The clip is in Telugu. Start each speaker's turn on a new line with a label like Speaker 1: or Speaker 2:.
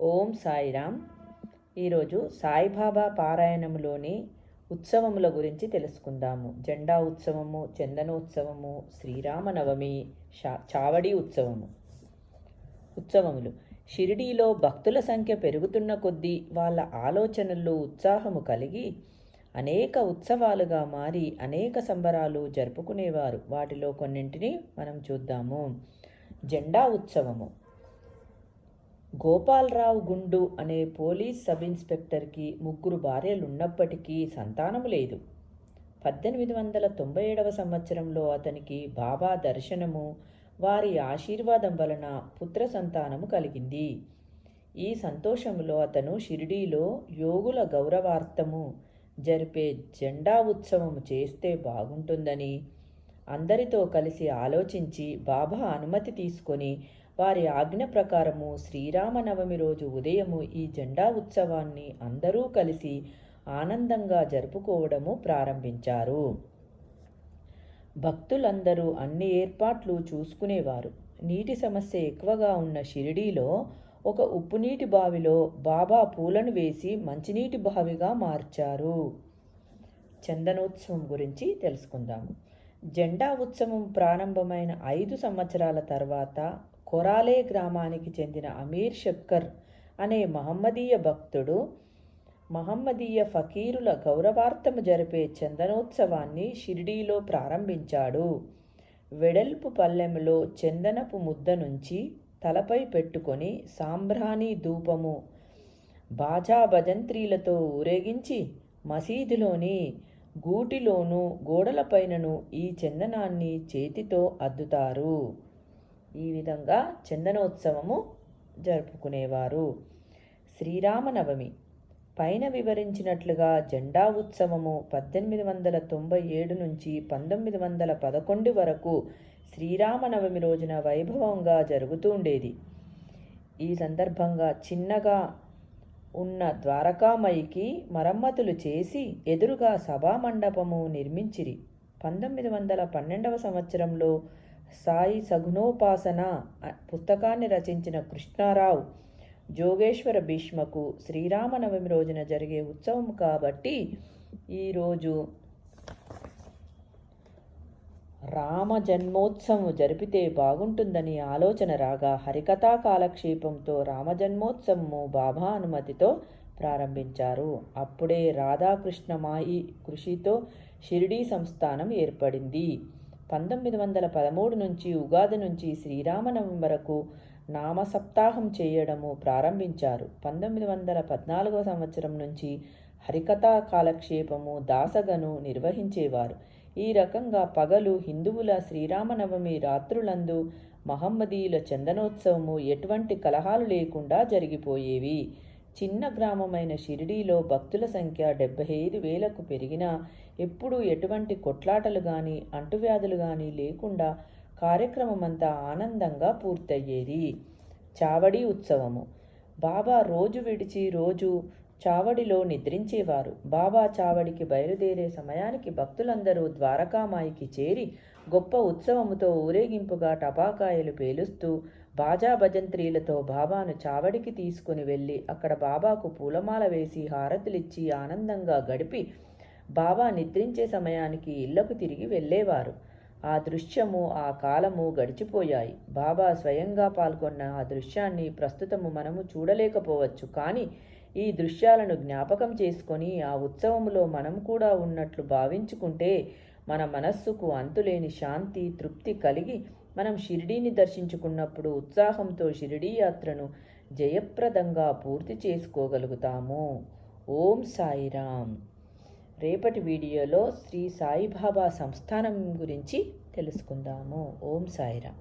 Speaker 1: ఓం సాయిరామ్. ఈరోజు సాయిబాబా పారాయణంలోని ఉత్సవముల గురించి తెలుసుకుందాము. జెండా ఉత్సవము చందనోత్సవము శ్రీరామనవమి చావడి ఉత్సవము. ఉత్సవములు. షిరిడీలో భక్తుల సంఖ్య పెరుగుతున్న కొద్దీ వాళ్ళ ఆలోచనల్లో ఉత్సాహము కలిగి అనేక ఉత్సవాలుగా మారి అనేక సంబరాలు జరుపుకునేవారు. వాటిలో కొన్నింటిని మనం చూద్దాము. జెండా ఉత్సవము. గోపాలరావు గుండు అనే పోలీస్ సబ్ ఇన్స్పెక్టర్కి ముగ్గురు భార్యలు ఉన్నప్పటికీ సంతానము లేదు. పద్దెనిమిది వందల తొంభై ఏడవ సంవత్సరంలో అతనికి బాబా దర్శనము వారి ఆశీర్వాదం వలన పుత్ర సంతానము కలిగింది. ఈ సంతోషములో అతను షిరిడీలో యోగుల గౌరవార్థము జరిపే జెండా ఉత్సవము చేస్తే బాగుంటుందని అందరితో కలిసి ఆలోచించి బాబా అనుమతి తీసుకొని వారి ఆజ్ఞ ప్రకారము శ్రీరామనవమి రోజు ఉదయము ఈ జెండా ఉత్సవాన్ని అందరూ కలిసి ఆనందంగా జరుపుకోవడము ప్రారంభించారు. భక్తులందరూ అన్ని ఏర్పాట్లు చూసుకునేవారు. నీటి సమస్య ఎక్కువగా ఉన్న షిరిడీలో ఒక ఉప్పునీటి బావిలో బాబా పూలను వేసి మంచినీటి బావిగా మార్చారు. చందనోత్సవం గురించి తెలుసుకుందాము. జెండా ఉత్సవం ప్రారంభమైన ఐదు సంవత్సరాల తర్వాత కొరాలే గ్రామానికి చెందిన అమీర్ షక్కర్ అనే మహమ్మదీయ భక్తుడు మహమ్మదీయ ఫకీరుల గౌరవార్థము జరిపే చందనోత్సవాన్ని షిరిడీలో ప్రారంభించాడు. వెడల్పు పల్లెములో చందనపు ముద్ద నుంచి తలపై పెట్టుకొని సాంబ్రాణి ధూపము బాజా భజంత్రీలతో ఊరేగించి మసీదులోని గూటిలోనూ గోడలపైనను ఈ చందనాన్ని చేతితో అద్దుతారు. ఈ విధంగా చందనోత్సవము జరుపుకునేవారు. శ్రీరామనవమి పైన వివరించినట్లుగా జెండా ఉత్సవము పద్దెనిమిది వందల తొంభై ఏడు నుంచి పంతొమ్మిది వందల పదకొండు వరకు శ్రీరామనవమి రోజున వైభవంగా జరుగుతూ ఉండేది. ఈ సందర్భంగా చిన్నగా ఉన్న ద్వారకామయికి మరమ్మతులు చేసి ఎదురుగా సభామండపము నిర్మించిరి. పంతొమ్మిది వందల పన్నెండవ సంవత్సరంలో సాయి సగుణోపాసన పుస్తకాన్ని రచించిన కృష్ణారావు జోగేశ్వర భీష్మకు శ్రీరామనవమి రోజున జరిగే ఉత్సవం కాబట్టి ఈరోజు రామ జన్మోత్సవం జరిపితే బాగుంటుందని ఆలోచన రాగా హరికథా కాలక్షేపంతో రామజన్మోత్సవము బాబా అనుమతితో ప్రారంభించారు. అప్పుడే రాధాకృష్ణమాయి కృషితో షిరిడీ సంస్థానం ఏర్పడింది. పంతొమ్మిది వందల పదమూడు నుంచి ఉగాది నుంచి శ్రీరామనవమి వరకు నామ సప్తాహం చేయడము ప్రారంభించారు. పంతొమ్మిది వందల పద్నాలుగవ సంవత్సరం నుంచి హరికథా కాలక్షేపము దాసగను నిర్వహించేవారు. ఈ రకంగా పగలు హిందువుల శ్రీరామనవమి రాత్రులందు మహమ్మదీయుల చందనోత్సవము ఎటువంటి కలహాలు లేకుండా జరిగిపోయేవి. చిన్న గ్రామమైన షిరిడీలో భక్తుల సంఖ్య డెబ్బై ఐదు వేలకు పెరిగినా ఎప్పుడూ ఎటువంటి కొట్లాటలు కానీ అంటువ్యాధులు కానీ లేకుండా కార్యక్రమమంతా ఆనందంగా పూర్తయ్యేది. చావడి ఉత్సవము. బాబా రోజు విడిచి రోజు చావడిలో నిద్రించేవారు. బాబా చావడికి బయలుదేరే సమయానికి భక్తులందరూ ద్వారకామాయికి చేరి గొప్ప ఉత్సవముతో ఊరేగింపుగా టపాకాయలు పేలుస్తూ బాజా భజంత్రీలతో బాబాను చావడికి తీసుకుని వెళ్ళి అక్కడ బాబాకు పూలమాల వేసి హారతులిచ్చి ఆనందంగా గడిపి బాబా నిద్రించే సమయానికి ఇళ్ళకు తిరిగి వెళ్ళేవారు. ఆ దృశ్యము ఆ కాలము గడిచిపోయాయి. బాబా స్వయంగా పాల్గొన్న ఆ దృశ్యాన్ని ప్రస్తుతము మనము చూడలేకపోవచ్చు. కానీ ఈ దృశ్యాలను జ్ఞాపకం చేసుకొని ఆ ఉత్సవములో మనం కూడా ఉన్నట్లు భావించుకుంటే మన మనస్సుకు అంతులేని శాంతి తృప్తి కలిగి మనం షిరిడీని దర్శించుకున్నప్పుడు ఉత్సాహంతో షిరిడీ యాత్రను జయప్రదంగా పూర్తి చేసుకోగలుగుతాము. ఓం సాయిరామ్ రేపటి వీడియోలో శ్రీ సాయిబాబా సంస్థానం గురించి తెలుసుకుందాము. ఓం సాయిరామ్